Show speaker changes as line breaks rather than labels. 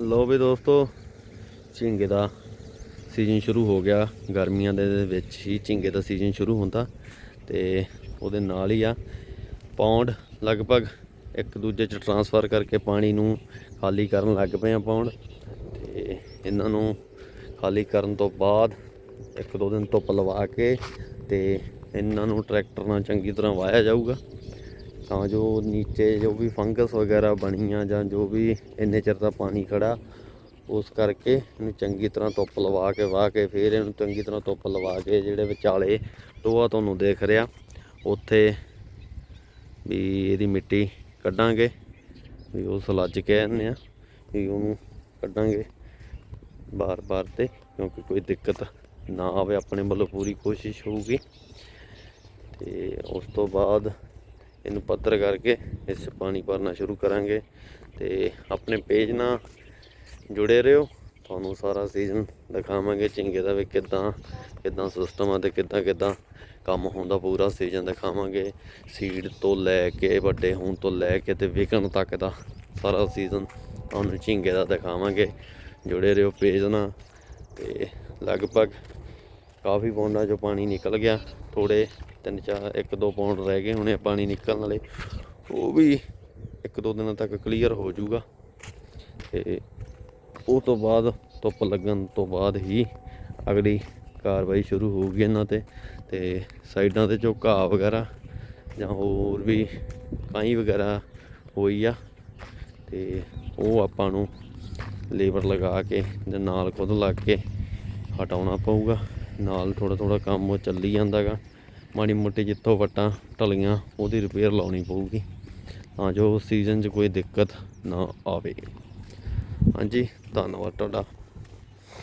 ਲੋ ਵੀ ਦੋਸਤੋ, ਝੀਂਗੇ ਦਾ ਸੀਜ਼ਨ ਸ਼ੁਰੂ ਹੋ ਗਿਆ। ਗਰਮੀਆਂ ਦੇ ਵਿੱਚ ਹੀ ਝੀਂਗੇ ਦਾ ਸੀਜ਼ਨ ਸ਼ੁਰੂ ਹੁੰਦਾ ਤੇ ਉਹਦੇ ਨਾਲ ਹੀ ਆ ਪੌਂਡ। ਲਗਭਗ ਇੱਕ ਦੂਜੇ ਚ ਟਰਾਂਸਫਰ ਕਰਕੇ ਪਾਣੀ ਨੂੰ ਖਾਲੀ ਕਰਨ ਲੱਗ ਪਏ ਆ ਪੌਂਡ। ਤੇ ਇਹਨਾਂ ਨੂੰ ਖਾਲੀ ਕਰਨ ਤੋਂ ਬਾਅਦ ਇੱਕ ਦੋ ਦਿਨ ਧੁੱਪ ਲਵਾ ਕੇ ਤੇ ਇਹਨਾਂ ਨੂੰ ਟਰੈਕਟਰ ਨਾਲ ਚੰਗੀ ਤਰ੍ਹਾਂ ਵਾਹਿਆ ਜਾਊਗਾ। ਤਾਂ ਜੋ ਨੀਚੇ ਜੋ ਵੀ ਫੰਗਸ ਵਗੈਰਾ ਬਣੀਆਂ ਜਾਂ ਜੋ ਵੀ ਇੰਨੇ ਚਿਰ ਦਾ ਪਾਣੀ ਖੜਾ, ਉਸ ਕਰਕੇ ਇਹਨੂੰ ਚੰਗੀ ਤਰ੍ਹਾਂ ਧੁੱਪ ਲਵਾ ਕੇ, ਵਾਹ ਕੇ ਫਿਰ ਇਹਨੂੰ ਚੰਗੀ ਤਰ੍ਹਾਂ ਧੁੱਪ ਲਵਾ ਕੇ ਜਿਹੜੇ ਵਿਚਾਲੇ ਟੋਆ ਤੁਹਾਨੂੰ ਦੇਖ ਰਿਹਾ, ਉੱਥੇ ਵੀ ਇਹਦੀ ਮਿੱਟੀ ਕੱਢਾਂਗੇ, ਵੀ ਉਹ ਸਲੱਜ ਕਹਿੰਦੇ ਆ ਵੀ ਉਹਨੂੰ ਕੱਢਾਂਗੇ ਬਾਰ-ਬਾਰ ਤੇ, ਕਿਉਂਕਿ ਕੋਈ ਦਿੱਕਤ ਨਾ ਆਵੇ, ਆਪਣੇ ਵੱਲੋਂ ਪੂਰੀ ਕੋਸ਼ਿਸ਼ ਹੋਊਗੀ। ਤੇ ਉਸ ਤੋਂ ਬਾਅਦ ਇਹਨੂੰ ਪੱਧਰ ਕਰਕੇ ਇਸ 'ਚ ਪਾਣੀ ਭਰਨਾ ਸ਼ੁਰੂ ਕਰਾਂਗੇ ਤੇ ਆਪਣੇ ਪੇਜ ਨਾਲ ਜੁੜੇ ਰਹੋ। ਤੁਹਾਨੂੰ ਸਾਰਾ ਸੀਜ਼ਨ ਦਿਖਾਵਾਂਗੇ ਝਿੰਗੇ ਦਾ ਵੀ ਕਿਦਾਂ ਕਿਦਾਂ ਸਿਸਟਮ ਆ ਤੇ ਕਿਦਾਂ ਕਿਦਾਂ ਕੰਮ ਹੁੰਦਾ ਪੂਰਾ ਸੀਜ਼ਨ ਦਿਖਾਵਾਂਗੇ। ਸੀਡ ਤੋਂ ਲੈ ਕੇ, ਵੱਡੇ ਹੋਣ ਤੋਂ ਲੈ ਕੇ ਤੇ ਵਿਕਣ ਤੱਕ ਦਾ ਸਾਰਾ ਸੀਜ਼ਨ ਤੁਹਾਨੂੰ ਝਿੰਗੇ ਦਾ ਦਿਖਾਵਾਂਗੇ। ਜੁੜੇ ਰਹੋ ਪੇਜ ਨਾਲ ਤੇ ਲਗਭਗ ਕਾਫੀ ਪੌਂਡਾਂ 'ਚੋਂ ਪਾਣੀ ਨਿਕਲ ਗਿਆ ਥੋੜੇ ਤਿੰਨ ਚਾਰ, ਇੱਕ ਦੋ ਪੌਂਡ ਰਹਿ ਗਏ ਹੁਣੇ ਪਾਣੀ ਨਿਕਲਣ ਵਾਲੇ। ਉਹ ਵੀ ਇੱਕ ਦੋ ਦਿਨਾਂ ਤੱਕ ਕਲੀਅਰ ਹੋ ਜਾਊਗਾ। ਤੇ ਉਹ ਤੋਂ ਬਾਅਦ ਧੁੱਪ ਲੱਗਣ ਤੋਂ ਬਾਅਦ ਹੀ ਅਗਲੀ ਕਾਰਵਾਈ ਸ਼ੁਰੂ ਹੋਊਗੀ ਇਹਨਾਂ ਤੇ ਤੇ ਸਾਈਡਾਂ ਤੇ ਜੋ ਘਾਹ ਵਗੈਰਾ ਜਾਂ ਹੋਰ ਵੀ ਕਾਈ ਵਗੈਰਾ ਹੋਈ ਆ, ਤੇ ਉਹ ਆਪਾਂ ਨੂੰ ਲੇਬਰ ਲਗਾ ਕੇ ਜਾਂ ਨਾਲ ਖੁਦ ਲੱਗ ਕੇ ਹਟਾਉਣਾ ਪਊਗਾ। ਨਾਲ ਥੋੜਾ ਥੋੜਾ ਕੰਮ ਉਹ ਚੱਲੀ ਜਾਂਦਾਗਾ। ਮਾੜੀ ਮੋਟੀ ਜਿੱਥੋਂ ਵਟਾਂ ਟਲੀਆਂ, ਉਹਦੀ ਰਿਪੇਅਰ ਲਾਉਣੀ ਪਊਗੀ। ਤਾਂ ਜੋ ਸੀਜ਼ਨ 'ਚ ਕੋਈ ਦਿੱਕਤ ਨਾ ਆਵੇ। ਹਾਂਜੀ, ਧੰਨਵਾਦ ਤੁਹਾਡਾ।